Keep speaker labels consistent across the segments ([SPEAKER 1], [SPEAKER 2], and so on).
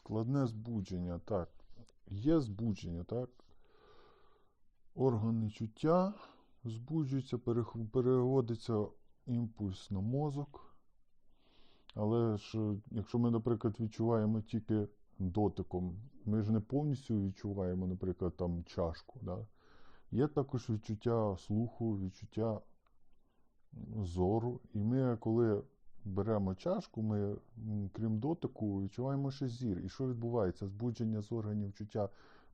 [SPEAKER 1] Складне збудження. Так. Є збудження, так? Органи чуття збуджуються, переводиться імпульс на мозок. Але ж, якщо ми, наприклад, відчуваємо тільки дотиком, ми ж не повністю відчуваємо, наприклад, там чашку. Да? Є також відчуття слуху, відчуття зору. І ми, коли беремо чашку, ми, крім дотику, відчуваємо ще зір. І що відбувається? Збудження з органів чуття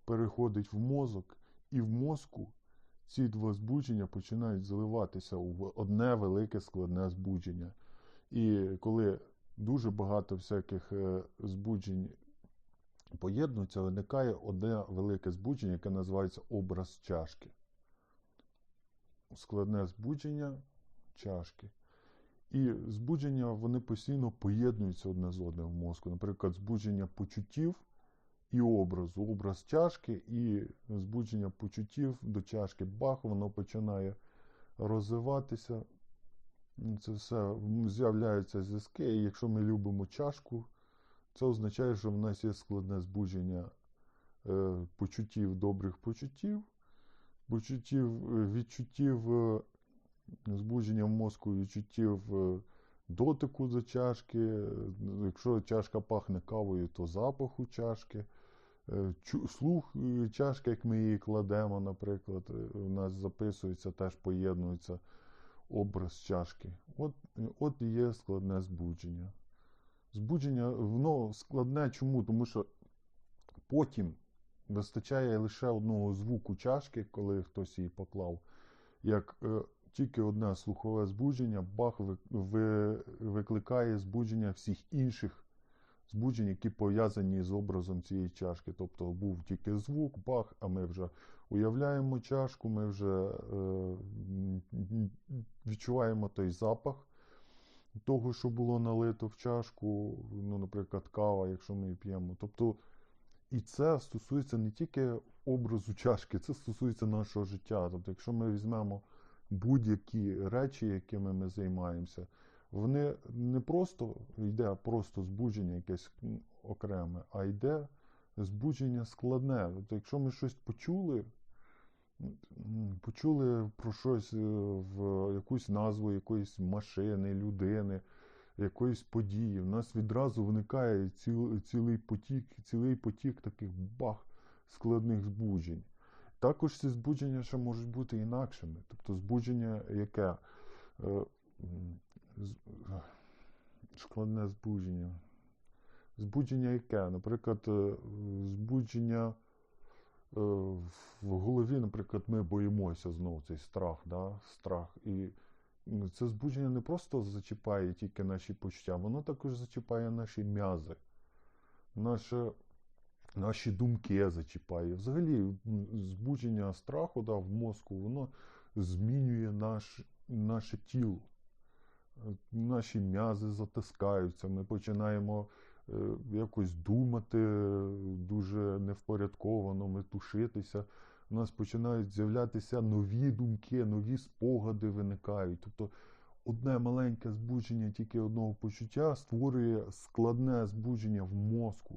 [SPEAKER 1] переходить в мозок, і в мозку ці два збудження починають заливатися в одне велике складне збудження. І коли дуже багато всяких е, збуджень поєднуються, виникає одне велике збудження, яке називається образ чашки. Складне збудження чашки. І збудження вони постійно поєднуються одне з одним в мозку. Наприклад, збудження почуттів і образу. Образ чашки і збудження почуттів до чашки. Бах, воно починає розвиватися. Це все з'являються зв'язки. І якщо ми любимо чашку, це означає, що в нас є складне збудження е, почуттів, добрих почуттів, почуттів, е, відчуттів, збудження в мозку, відчуттів е, дотику до чашки. Якщо чашка пахне кавою, то запаху чашки. Е, Слух е, чашки, як ми її кладемо, наприклад, у нас записується, теж поєднується образ чашки. От, от і є складне збудження. Збудження, воно складне чому? Тому що потім вистачає лише одного звуку чашки, коли хтось її поклав. Як тільки одне слухове збудження, бах ви, ви- викликає збудження всіх інших збуджень, які пов'язані з образом цієї чашки. Тобто був тільки звук, бах, а ми вже уявляємо чашку, ми вже е, відчуваємо той запах того, що було налито в чашку, ну, наприклад, кава, якщо ми її п'ємо. Тобто, і це стосується не тільки образу чашки, це стосується нашого життя. Тобто, якщо ми візьмемо будь-які речі, якими ми займаємося, вони не просто йде просто збудження якесь окреме, а йде збудження складне. Тобто, якщо ми щось почули, почули про щось е, в якусь назву якоїсь машини, людини, якоїсь події, в нас відразу виникає ціл, цілий потік, цілий потік таких бах складних збуджень. Також ці збудження ще можуть бути інакшими. Тобто збудження, яке е, е, складне збудження. Збудження яке? Наприклад, е, збудження в голові, наприклад, ми боїмося знову цей страх, да? страх. І це збудження не просто зачіпає тільки наші почуття, воно також зачіпає наші м'язи, наше, наші думки зачіпає. Взагалі, збудження страху да, в мозку, воно змінює наш, наше тіло. Е, Наші м'язи затискаються, ми починаємо е, якось думати е, дуже невпорядковано, метушитися. У нас починають з'являтися нові думки, нові спогади виникають. Тобто одне маленьке збудження тільки одного почуття створює складне збудження в мозку.